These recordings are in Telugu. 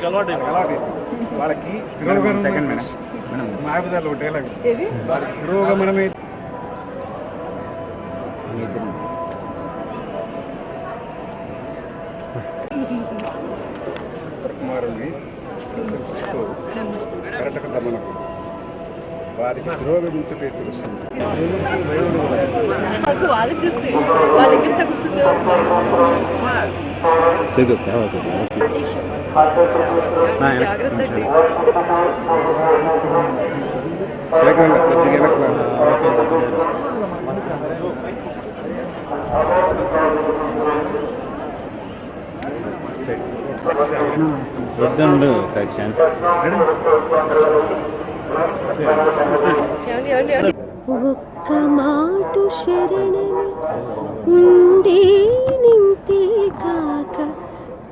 అలవాటు వాళ్ళకి సెకండ్ మహాబిదాలు డైలాగ్ ఏది వారికి తిరోగమనమే కుమారుని ప్రశంసిస్తూ కరటక దమనకు వారికి తిరోగమించుటే తెలుస్తుంది. వాళ్ళ వద్దండు ఏమండి? ఒక్క మాటు శరణని ఉండే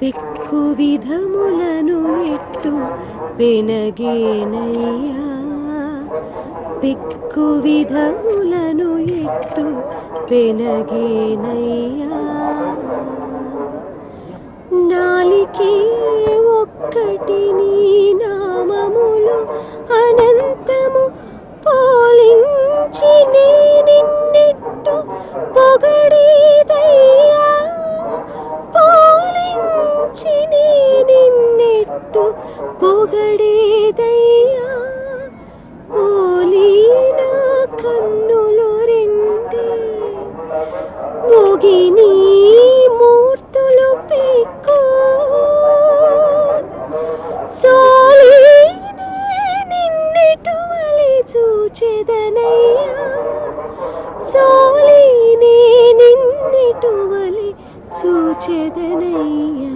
పెక్కు విధములను ఎట్టు పెనగేనయ్యా. పెక్కు విధములను ఎట్టు పెనగేనయ్యా. ఎత్తు పొగడేదయ్యా పోలీన కన్నులు రెండే. మోగిని మూర్తులు పీక్కో సోలీనే నిన్నెటువలి చూచెదనయ్యా. సోలీనే నిన్నెటువలి చూచెదనయ్యా.